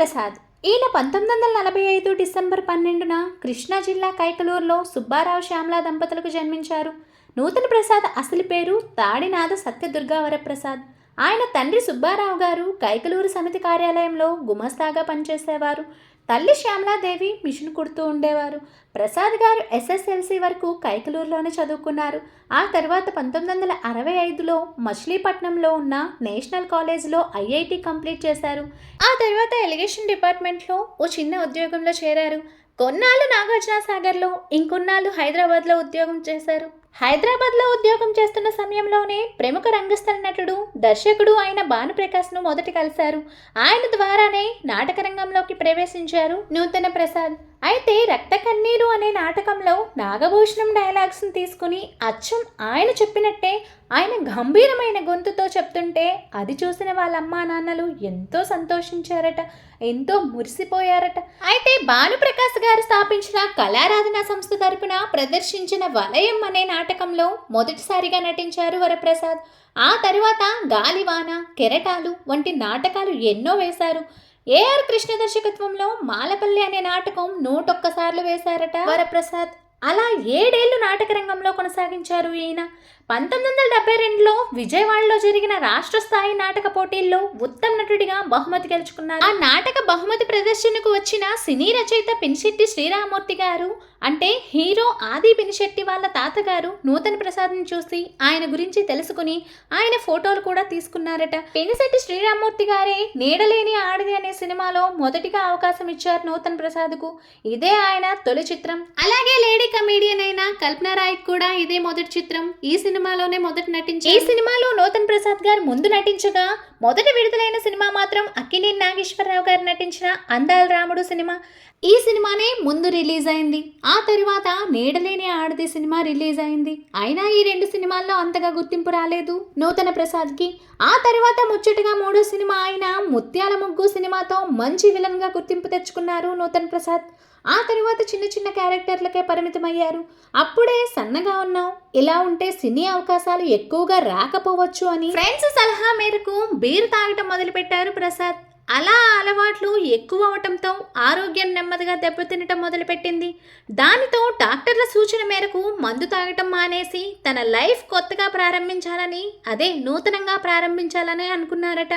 ప్రసాద్. ఈయన పంతొమ్మిది వందల నలభై ఐదు డిసెంబర్ పన్నెండున కృష్ణా జిల్లా కైకలూరులో సుబ్బారావు శ్యామల దంపతులకు జన్మించారు. నూతన ప్రసాద్ అసలు పేరు తాడినాథ సత్యదుర్గావర ప్రసాద్ ఆయన తండ్రి సుబ్బారావు గారు కైకలూరు సమితి కార్యాలయంలో గుమస్తాగా పనిచేసేవారు. తల్లి శ్యామలాదేవి మిషన్ కుడుతూ ఉండేవారు. ప్రసాద్ గారు ఎస్ఎస్ఎల్సి వరకు కైకలూరులోనే చదువుకున్నారు. ఆ తర్వాత పంతొమ్మిది వందల అరవై ఐదులో మచిలీపట్నంలో ఉన్న నేషనల్ కాలేజ్లో ఐఐటి కంప్లీట్ చేశారు. ఆ తర్వాత ఎలిగేషన్ డిపార్ట్మెంట్లో ఓ చిన్న ఉద్యోగంలో చేరారు. కొన్నాళ్ళు నాగార్జున సాగర్లో ఇంకొన్నాళ్ళు హైదరాబాద్లో ఉద్యోగం చేశారు. హైదరాబాద్లో ఉద్యోగం చేస్తున్న సమయంలోనే ప్రముఖ రంగస్థల నటుడు దర్శకుడు అయిన భానుప్రకాష్ను మొదట కలిశారు. ఆయన ద్వారానే నాటక రంగంలోకి ప్రవేశించారు నూతన ప్రసాద్. అయితే రక్త కన్నీరు అనే నాటకంలో నాగభూషణం డైలాగ్స్ని తీసుకుని అచ్చం ఆయన చెప్పినట్టే ఆయన గంభీరమైన గొంతుతో చెప్తుంటే అది చూసిన వాళ్ళ అమ్మా నాన్నలు ఎంతో సంతోషించారట ఎంతో మురిసిపోయారట. అయితే భానుప్రకాష్ గారు స్థాపించిన కళారాధన సంస్థ తరపున ప్రదర్శించిన వలయం అనే నాటకంలో మొదటిసారిగా నటించారు వరప్రసాద్. ఆ తరువాత గాలివాన కెరటాలు వంటి నాటకాలు ఎన్నో వేశారు. ఏఆర్ కృష్ణ దర్శకత్వంలో మాలపల్లి అనే నాటకం నూటొక్కసార్లు వేశారట. వరప్రసాద్. అలా ఏడేళ్ళు నాటక రంగంలో కొనసాగించారు ఈయన. పంతొమ్మిది వందల డెబ్బై రెండులో విజయవాడలో జరిగిన రాష్ట్ర స్థాయి నాటక పోటీల్లో ఉత్తమ నటుడిగా బహుమతి గెలుచుకున్నారు. ఆ నాటక బహుమతి ప్రదర్శనకు వచ్చిన సినీ రచయిత పినిశెట్టి శ్రీరామూర్తి గారు అంటే హీరో ఆది పినిశెట్టి వాళ్ళ తాతగారు నూతన ప్రసాద్ని చూసి ఆయన గురించి తెలుసుకుని ఆయన ఫోటోలు కూడా తీసుకున్నారట. పినిశెట్టి శ్రీరామూర్తి గారే నీడలేని ఆడది అనే సినిమాలో మొదటిగా అవకాశం ఇచ్చారు నూతన్ ప్రసాద్కు. ఇదే ఆయన తొలి చిత్రం. అలాగే లేడీ కమేడియన్ అయిన కల్పన రాయ్ కూడా ఇదే మొదటి చిత్రం. ఈ సినిమా సినిమాలోనే మొదట నటించారు. ఈ సినిమాలో నూతన్ ప్రసాద్ గారు ముందు నటించగా మొదట విడుదలైన సినిమా మాత్రం అక్కినేని నాగేశ్వరరావు గారు నటించిన అందాల రాముడు సినిమా. ఈ సినిమానే ముందు రిలీజ్ అయింది. ఆ తరువాత నీడలేని ఆడది సినిమా రిలీజ్ అయింది. అయినా ఈ రెండు సినిమాల్లో అంతగా గుర్తింపు రాలేదు నూతన ప్రసాద్కి. ఆ తర్వాత ముచ్చటగా మూడో సినిమా అయిన ముత్యాల ముగ్గు సినిమాతో మంచి విలన్గా గుర్తింపు తెచ్చుకున్నారు నూతన్ ప్రసాద్. ఆ తరువాత చిన్న చిన్న క్యారెక్టర్లకే పరిమితమయ్యారు. అప్పుడే సన్నగా ఉన్నావు. ఇలా ఉంటే సినీ అవకాశాలు ఎక్కువగా రాకపోవచ్చు అని ఫ్రెండ్స్ సలహా మేరకు బీర్ తాగటం మొదలుపెట్టారు ప్రసాద్. అలా అలవాట్లు ఎక్కువ అవటంతో ఆరోగ్యం నెమ్మదిగా దెబ్బతినటం మొదలుపెట్టింది. దానితో డాక్టర్ల సూచన మేరకు మందు తాగటం మానేసి తన లైఫ్ కొత్తగా ప్రారంభించాలని అదే నూతనంగా ప్రారంభించాలని అనుకున్నారట.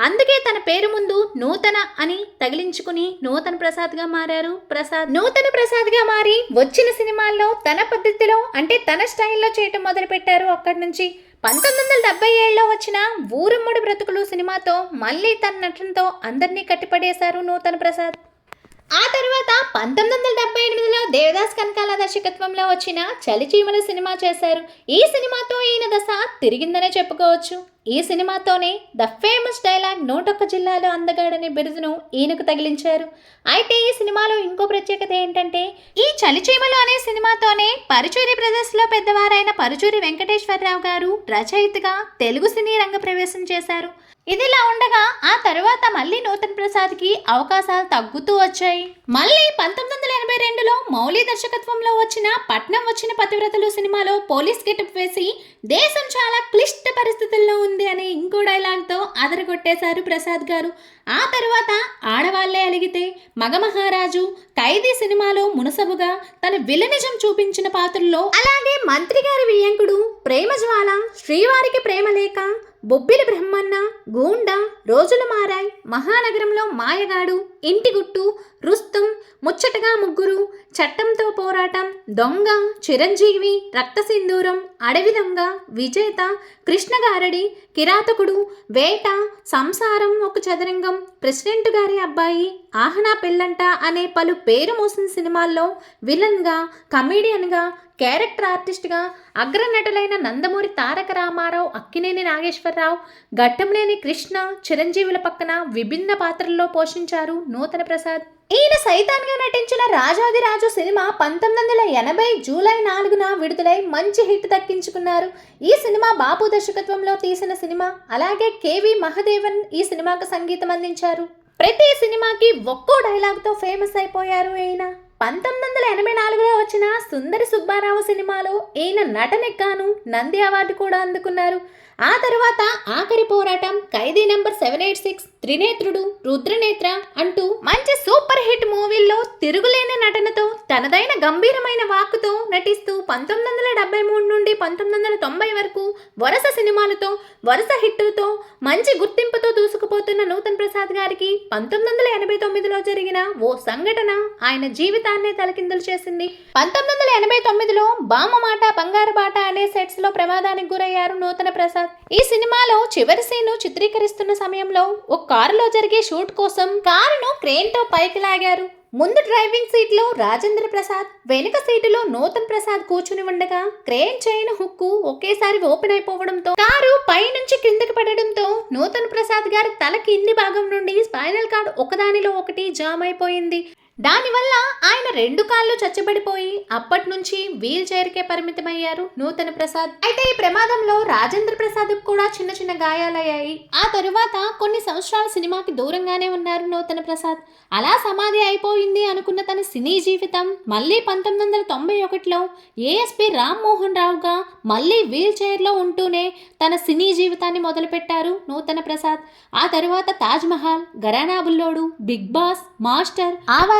అందుకే తన పేరు ముందు నూతన అని తగిలించుకుని నూతన ప్రసాద్గా మారారు. ప్రసాద్ నూతన ప్రసాద్గా మారి వచ్చిన సినిమాల్లో తన పద్ధతిలో అంటే తన స్టైల్లో చేయటం మొదలుపెట్టారు అక్కడి నుంచి. పంతొమ్మిది వందల డెబ్బై వచ్చిన ఊరుమ్మడి బ్రతుకులు సినిమాతో మళ్ళీ తన నటనతో అందరినీ కట్టిపడేశారు నూతన ప్రసాద్. ఆ తర్వాత పంతొమ్మిది వందల డెబ్బై ఎనిమిదిలో దేవదాస్ కనకాల దర్శకత్వంలో వచ్చిన చలిచీమల సినిమా చేశారు. ఈ సినిమాతో ఈయన దశ తిరిగిందనే చెప్పుకోవచ్చు. ఈ సినిమాతోనే ద ఫేమస్ డైలాగ్ నూటొక్క జిల్లాలో అందగాడనే బిరుదును ఈయనకు తగిలించారు. అయితే ఈ సినిమాలో ఇంకో ప్రత్యేకత ఏంటంటే ఈ చలిచీమలు అనే సినిమాతోనే పరుచూరి బ్రదర్స్లో పెద్దవారైన పరుచూరి వెంకటేశ్వరరావు గారు రచయితగా తెలుగు సినీ రంగ ప్రవేశం చేశారు. ఇదిలా ఉండగా ఆ తరువాత మళ్ళీ నూతన్ ప్రసాద్కి అవకాశాలు తగ్గుతూ వచ్చాయి. మళ్ళీ పంతొమ్మిది వందల ఎనభై రెండులో మౌలి దర్శకత్వంలో వచ్చిన పట్నం వచ్చిన పతివ్రతలు సినిమాలో పోలీస్ గెటప్ వేసి దేశం చాలా క్లిష్ట పరిస్థితుల్లో ఉంది అనే ఇంకో డైలాగ్తో అదరగొట్టేశారు ప్రసాద్ గారు. ఆ తర్వాత ఆడవాళ్ళే అలిగితే మగమహారాజు ఖైదీ సినిమాలో మునసబుగా తన విలనిజం చూపించిన పాత్రల్లో అలాగే మంత్రి గారి వియ్యంకుడు ప్రేమ జ్వాల శ్రీవారికి ప్రేమ లేక బొబ్బిలి బ్రహ్మన్న గూండా రోజులు మారాయ్ మహానగరంలో మాయగాడు ఇంటి గుట్టు రుస్తుం ముచ్చటగా ముగ్గురు చట్టంతో పోరాటం దొంగ చిరంజీవి రక్తసింధూరం అడవి దొంగ విజేత కృష్ణగారడి కిరాతకుడు వేట సంసారం ఒక చదరంగం ప్రెసిడెంట్ గారి అబ్బాయి ఆహనా పెళ్ళంట అనే పలు పేరు మోసిన సినిమాల్లో విలన్గా కమేడియన్గా క్యారెక్టర్ ఆర్టిస్ట్గా అగ్రనటులైన నందమూరి తారక రామారావు అక్కినేని నాగేశ్వరరావు ఘట్టంలేని కృష్ణ చిరంజీవుల పక్కన విభిన్న పాత్రల్లో పోషించారు నూతన ప్రసాద్. ఈయన సైతాన్గా నటించిన రాజాదిరాజు సినిమా పంతొమ్మిది వందల ఎనభై జూలై నాలుగున విడుదలై మంచి హిట్ దక్కించుకున్నారు. ఈ సినిమా బాపు దర్శకత్వంలో తీసిన సినిమా. అలాగే కేవి మహదేవన్ ఈ సినిమాకు సంగీతం అందించారు. ప్రతి సినిమాకి ఒక్కో డైలాగ్తో ఫేమస్ అయిపోయారు ఈయన. పంతొమ్మిది వందల ఎనభై నాలుగులో వచ్చిన సుందరి సుబ్బారావు సినిమాలో ఈయన నటనకు గాను నంది అవార్డు కూడా అందుకున్నారు. ఆ తర్వాత ఆఖరి పోరాటం Khaidi number seven eight six Trinetrudu Rudranetra అంటూ మంచి సూపర్ హిట్ మూవీల్లో తిరుగులేని నటనతో తనదైన గంభీరమైన వాక్కుతో నటిస్తూ పంతొమ్మిది వందల డెబ్బై మూడు నుండి పంతొమ్మిది వందల తొంభై వరకు వరుస సినిమాలతో వరుస హిట్టులతో మంచి గుర్తింపుతో దూసుకుపోతున్న నూతన్ ప్రసాద్ గారికి పంతొమ్మిది వందల ఎనభై తొమ్మిదిలో జరిగిన ఓ సంఘటన ఆయన జీవితాన్ని తలకిందులు చేసింది. పంతొమ్మిది వందల ఎనభై తొమ్మిదిలో బామ మాట బంగారు బాట అనే సెట్స్లో ప్రమాదానికి గురయ్యారు నూతన ప్రసాద్. ఈ సినిమాలో చివరి సీను చిత్రీకరిస్తున్న సమయంలో ఒక కారులో జరిగే షూట్ కోసం కారును క్రేన్తో పైకి లాగారు. ముందు డ్రైవింగ్ సీట్లో రాజేంద్ర ప్రసాద్ వెనుక సీటులో నూతన్ ప్రసాద్ కూర్చుని ఉండగా క్రేన్ చైన్ హుక్కు ఒకేసారి ఓపెన్ అయిపోవడంతో కారు పైనుంచి కిందకి పడడంతో నూతన్ ప్రసాద్ గారి తల కింది భాగం నుండి స్పైనల్ కార్డ్ ఒకదానిలో ఒకటి జామ్ అయిపోయింది. దానివల్ల ఆయన రెండు కాళ్ళు చచ్చబడిపోయి అప్పటి నుంచి వీల్ చైర్కే పరిమితమయ్యారు నూతన ప్రసాద్. అయితే ఈ ప్రమాదంలో రాజేంద్ర ప్రసాద్ కూడా చిన్న చిన్న గాయాలయ్యాయి. ఆ తరువాత కొన్ని సంవత్సరాల సినిమాకి దూరంగానే ఉన్నారు నూతన ప్రసాద్. అలా సమాధి అయిపోయింది అనుకున్న తన సినీ జీవితం. మళ్ళీ పంతొమ్మిది వందల తొంభై ఒకటిలో ఏఎస్పి రామ్మోహన్ రావుగా మళ్ళీ వీల్ చైర్లో ఉంటూనే తన సినీ జీవితాన్ని మొదలుపెట్టారు నూతన ప్రసాద్. ఆ తరువాత Taj Mahal Gharana Bullodu Bigg Boss Master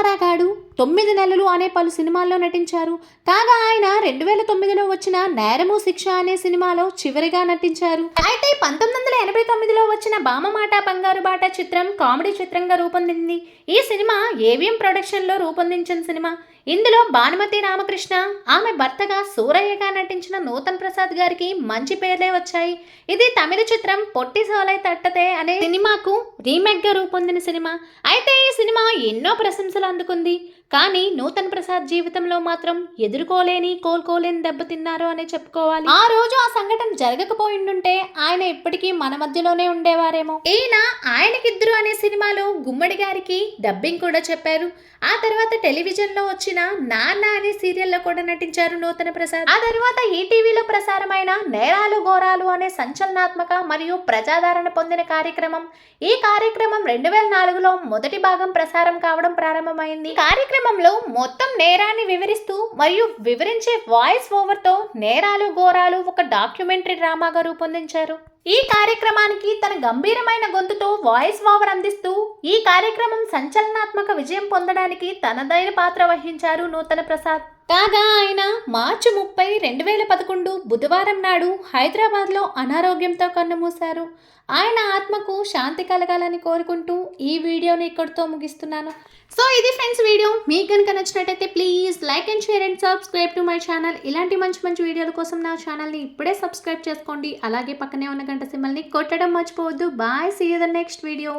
Awaragadu తొమ్మిది నెలలు అనే పలు సినిమాల్లో నటించారు. కాగా ఆయన రెండు వేల తొమ్మిదిలో వచ్చిన నేరము శిక్ష అనే సినిమాలో చివరిగా నటించారు. అయితే పంతొమ్మిది వందల ఎనభై తొమ్మిదిలో వచ్చిన బామమాట బంగారు బాట చిత్రం కామెడీ చిత్రంగా రూపొందింది. ఈ సినిమా ఏవిఎం ప్రొడక్షన్లో రూపొందించిన సినిమా. ఇందులో భానుమతి రామకృష్ణ ఆమె భర్తగా సూరయ్యగా నటించిన నూతన్ ప్రసాద్ గారికి మంచి పేర్లే వచ్చాయి. ఇది తమిళ చిత్రం పొట్టి సోలై తట్టతే అనే సినిమాకు రీమేక్గా రూపొందిన సినిమా. అయితే ఈ సినిమా ఎన్నో ప్రశంసలు అందుకుంది. కానీ నూతన్ ప్రసాద్ జీవితంలో మాత్రం ఎదుర్కోలేని కోలుకోలేని దెబ్బతిన్నారు అనే చెప్పుకోవాలి. ఆ రోజు ఆ సంఘటన జరగకపోయిండుంటే ఆయన ఇప్పటికీ మన మధ్యలోనే ఉండేవారేమో. ఈయన ఆయనకిద్దరు అనే సినిమాలో గుమ్మడి గారికి డబ్బింగ్ కూడా చెప్పారు. ఆ తర్వాత టెలివిజన్లో వచ్చిన నాన్న అనే సీరియల్లో కూడా నటించారు నూతన ప్రసాద్. ఆ తర్వాత ఈటీవీలో ప్రసారమైన నేరాలు ఘోరాలు అనే సంచలనాత్మక మరియు ప్రజాదరణ పొందిన కార్యక్రమం. ఈ కార్యక్రమం రెండు వేల నాలుగులో మొదటి భాగం ప్రసారం కావడం ప్రారంభమైంది. ఈ కార్యక్రమంలో మొత్తం నేరాన్ని వివరిస్తూ మరియు వివరించే వాయిస్ ఓవర్తో నేరాలు ఘోరాలు ఒక డాక్యుమెంటరీ డ్రామాగా రూపొందించారు. ఈ కార్యక్రమానికి తన గంభీరమైన గొంతుతో వాయిస్ ఓవర్ అందిస్తూ ఈ కార్యక్రమం సంచలనాత్మక విజయం పొందడానికి తనదైన పాత్ర వహించారు నూతన ప్రసాద్. కాగా ఆయన మార్చి ముప్పై రెండు వేల పదకొండు బుధవారం నాడు హైదరాబాద్లో అనారోగ్యంతో కన్నుమూశారు. ఆయన ఆత్మకు శాంతి కలగాలని కోరుకుంటూ ఈ వీడియోని ఇక్కడితో ముగిస్తున్నాను. సో ఇది ఫ్రెండ్స్ వీడియో. మీకు కనుక నచ్చినట్టయితే please like and share and subscribe to my channel. ఇలాంటి మంచి మంచి వీడియోల కోసం నా ఛానల్ని ఇప్పుడే సబ్స్క్రైబ్ చేసుకోండి. అలాగే పక్కనే ఉన్న గంట సిమ్మల్ని కొట్టడం మర్చిపోవద్దు. Bye see you the next video